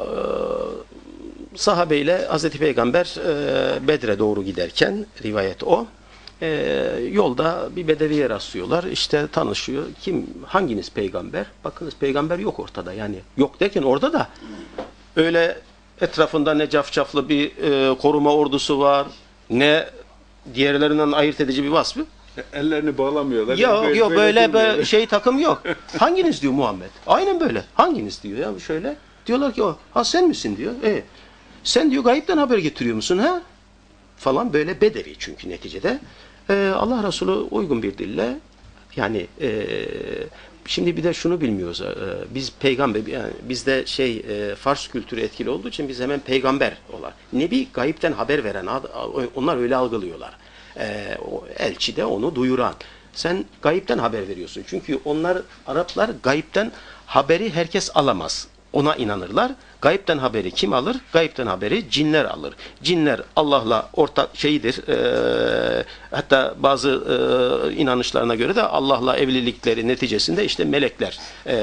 e, sahabeyle Hazreti Peygamber e, Bedre doğru giderken rivayet o. E, yolda bir bedeviye rastlıyorlar. İşte tanışıyor. Kim hanginiz peygamber? Bakınız peygamber yok ortada. Yani yok derken orada da öyle etrafında ne cafcaflı bir e, koruma ordusu var ne diğerlerinden ayırt edici bir vasfı. Ellerini bağlamıyorlar. Yok yok böyle, durmuyorlar. böyle şey takım yok. Hanginiz diyor Muhammed. Aynen böyle. Hanginiz diyor ya şöyle. Diyorlar ki o ha sen misin diyor. E sen diyor gayipten haber getiriyor musun ha? Falan böyle bedevi çünkü neticede. E, Allah Resulü uygun bir dille yani e, şimdi bir de şunu bilmiyoruz. E, biz peygamber yani bizde şey e, Fars kültürü etkili olduğu için biz hemen peygamber olan. Nebi gayipten haber veren onlar öyle algılıyorlar. E, o elçi de onu duyuran. Sen gayipten haber veriyorsun. Çünkü onlar Araplar gayipten haberi herkes alamaz. Ona inanırlar. Gayipten haberi kim alır? Gayipten haberi cinler alır. Cinler Allah'la ortak şeyidir. Eee, hatta bazı eee, inanışlarına göre de Allah'la evlilikleri neticesinde işte melekler eee,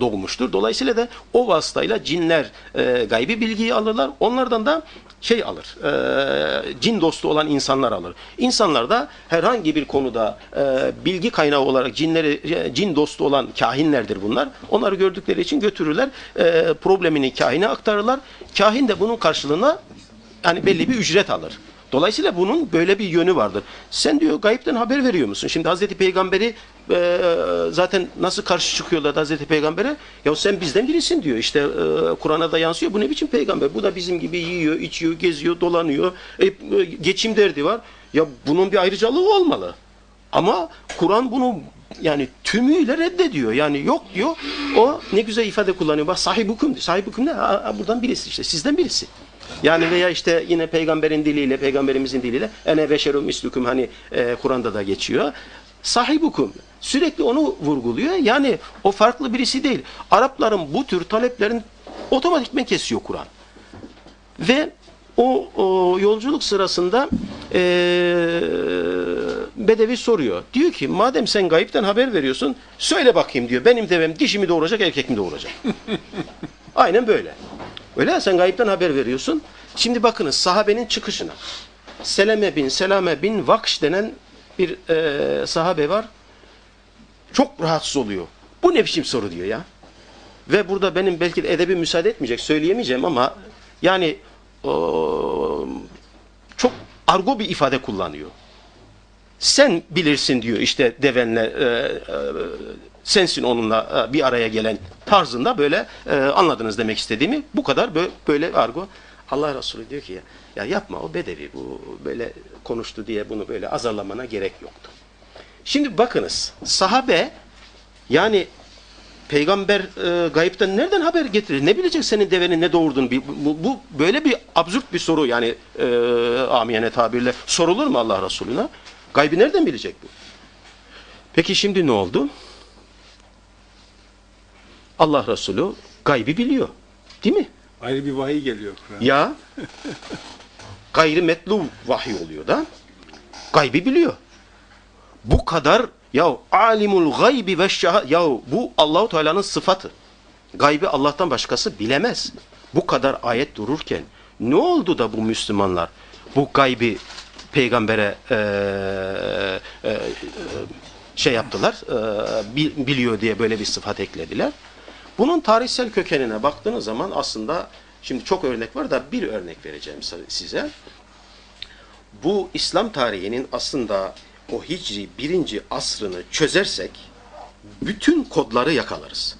doğmuştur. Dolayısıyla da o vasıtayla cinler eee, gaybi bilgiyi alırlar. Onlardan da şey alır. eee, cin dostu olan insanlar alır. İnsanlar da herhangi bir konuda eee, bilgi kaynağı olarak cinleri e, cin dostu olan kahinlerdir bunlar. Onları gördükleri için götürürler. eee, problemini kahine aktarırlar. Kahin de bunun karşılığına yani belli bir ücret alır. Dolayısıyla bunun böyle bir yönü vardır. Sen diyor gayipten haber veriyor musun? Şimdi Hazreti Peygamberi e, zaten nasıl karşı çıkıyorlar Hazreti Peygamber'e? Ya sen bizden birisin diyor. İşte e, Kur'an'a da yansıyor. Bu ne biçim peygamber? Bu da bizim gibi yiyor, içiyor, geziyor, dolanıyor. E, e, geçim derdi var. Ya bunun bir ayrıcalığı olmalı. Ama Kur'an bunu yani tümüyle reddediyor. Yani yok diyor. O ne güzel ifade kullanıyor. Bak sahibukum. Sahibukum ne? Ha, buradan birisi işte. Sizden birisi. Yani veya işte yine peygamberin diliyle, peygamberimizin diliyle ene beşerun mislukum hani e, Kur'an'da da geçiyor. Sahibukum. Sürekli onu vurguluyor. Yani o farklı birisi değil. Arapların bu tür taleplerin otomatikmen kesiyor Kur'an. Ve o, o yolculuk sırasında eee, Bedevi soruyor. Diyor ki madem sen gayipten haber veriyorsun söyle bakayım diyor. Benim devem dişi mi doğuracak erkek mi doğuracak? Aynen böyle. Öyle ya sen gayipten haber veriyorsun. Şimdi bakınız sahabenin çıkışına. Seleme bin Selame bin Vakş denen bir eee, sahabe var. Çok rahatsız oluyor. Bu ne biçim soru diyor ya. Ve burada benim belki de edebi müsaade etmeyecek, söyleyemeyeceğim ama yani o, çok argo bir ifade kullanıyor. Sen bilirsin diyor işte devenle e, e, sensin onunla e, bir araya gelen tarzında böyle e, anladınız demek istediğimi. Bu kadar bö- böyle argo. Allah Resulü diyor ki ya, ya yapma o bedevi bu böyle konuştu diye bunu böyle azarlamana gerek yoktu. Şimdi bakınız sahabe yani peygamber e, gayipten nereden haber getirir? Ne bilecek senin devenin ne doğurduğunu? Bir- Bu, bu böyle bir absürt bir soru yani e, amiyane tabirle sorulur mu Allah Resulüne? Gaybi nereden bilecek bu? Peki şimdi ne oldu? Allah Resulü gaybi biliyor. Değil mi? Ayrı bir vahiy geliyor Kur'an. Ya gayrimetlu vahiy oluyor da gaybi biliyor. Bu kadar ya alimul gaybi ve şah ya bu Allahu Teala'nın sıfatı. Gaybi Allah'tan başkası bilemez. Bu kadar ayet dururken ne oldu da bu Müslümanlar bu gaybi peygambere eee, eee, şey yaptılar, bil- biliyor diye böyle bir sıfat eklediler. Bunun tarihsel kökenine baktığınız zaman aslında şimdi çok örnek var da bir örnek vereceğim size. Bu İslam tarihinin aslında o Hicri birinci asrını çözersek bütün kodları yakalarız.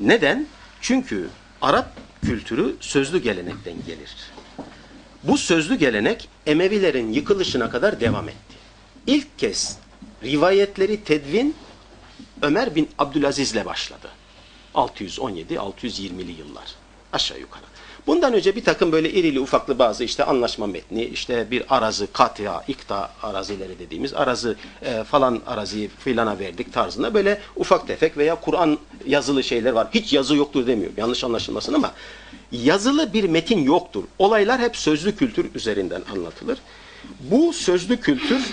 Neden? Çünkü Arap kültürü sözlü gelenekten gelir. Bu sözlü gelenek Emevilerin yıkılışına kadar devam etti. İlk kez rivayetleri tedvin Ömer bin Abdülaziz'le başladı. 617-620'li yıllar aşağı yukarı. Bundan önce bir takım böyle irili ufaklı bazı işte anlaşma metni, işte bir arazı, katya, ikta arazileri dediğimiz arazı e, falan araziyi filana verdik tarzında böyle ufak tefek veya Kur'an yazılı şeyler var. Hiç yazı yoktur demiyorum yanlış anlaşılmasın ama yazılı bir metin yoktur. Olaylar hep sözlü kültür üzerinden anlatılır. Bu sözlü kültür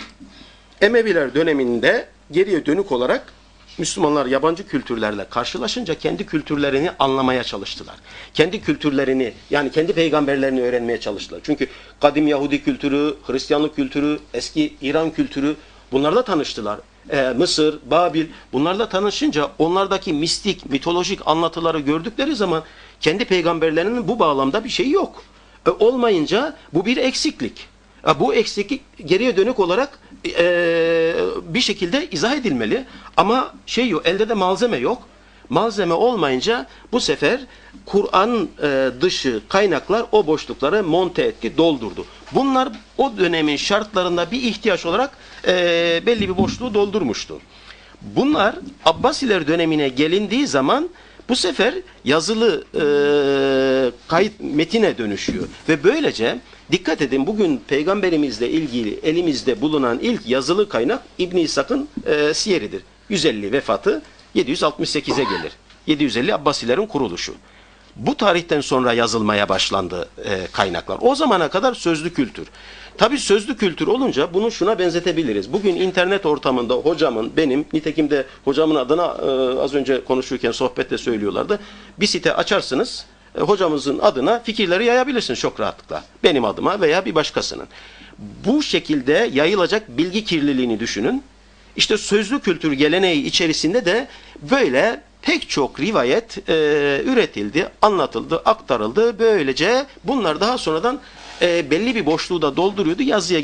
Emeviler döneminde geriye dönük olarak Müslümanlar yabancı kültürlerle karşılaşınca kendi kültürlerini anlamaya çalıştılar. Kendi kültürlerini yani kendi peygamberlerini öğrenmeye çalıştılar. Çünkü kadim Yahudi kültürü, Hristiyanlık kültürü, eski İran kültürü bunlarla tanıştılar. Ee, Mısır, Babil bunlarla tanışınca onlardaki mistik, mitolojik anlatıları gördükleri zaman kendi peygamberlerinin bu bağlamda bir şeyi yok. E, olmayınca bu bir eksiklik. E, Bu eksiklik geriye dönük olarak e, bir şekilde izah edilmeli. Ama şey yok, elde de malzeme yok. Malzeme olmayınca bu sefer Kur'an e, dışı kaynaklar o boşlukları monte etti, doldurdu. Bunlar o dönemin şartlarında bir ihtiyaç olarak e, belli bir boşluğu doldurmuştu. Bunlar Abbasiler dönemine gelindiği zaman bu sefer yazılı e, kayıt metine dönüşüyor. Ve böylece dikkat edin bugün peygamberimizle ilgili elimizde bulunan ilk yazılı kaynak İbn İshak'ın e, siyeridir. 150 vefatı 768'e gelir. 750 Abbasilerin kuruluşu. Bu tarihten sonra yazılmaya başlandı e, kaynaklar. O zamana kadar sözlü kültür. Tabi sözlü kültür olunca bunu şuna benzetebiliriz. Bugün internet ortamında hocamın, benim, nitekim de hocamın adına e, az önce konuşurken sohbette söylüyorlardı. Bir site açarsınız, e, hocamızın adına fikirleri yayabilirsiniz çok rahatlıkla. Benim adıma veya bir başkasının. Bu şekilde yayılacak bilgi kirliliğini düşünün. İşte sözlü kültür geleneği içerisinde de böyle pek çok rivayet e, üretildi, anlatıldı, aktarıldı. Böylece bunlar daha sonradan e, belli bir boşluğu da dolduruyordu, yazıya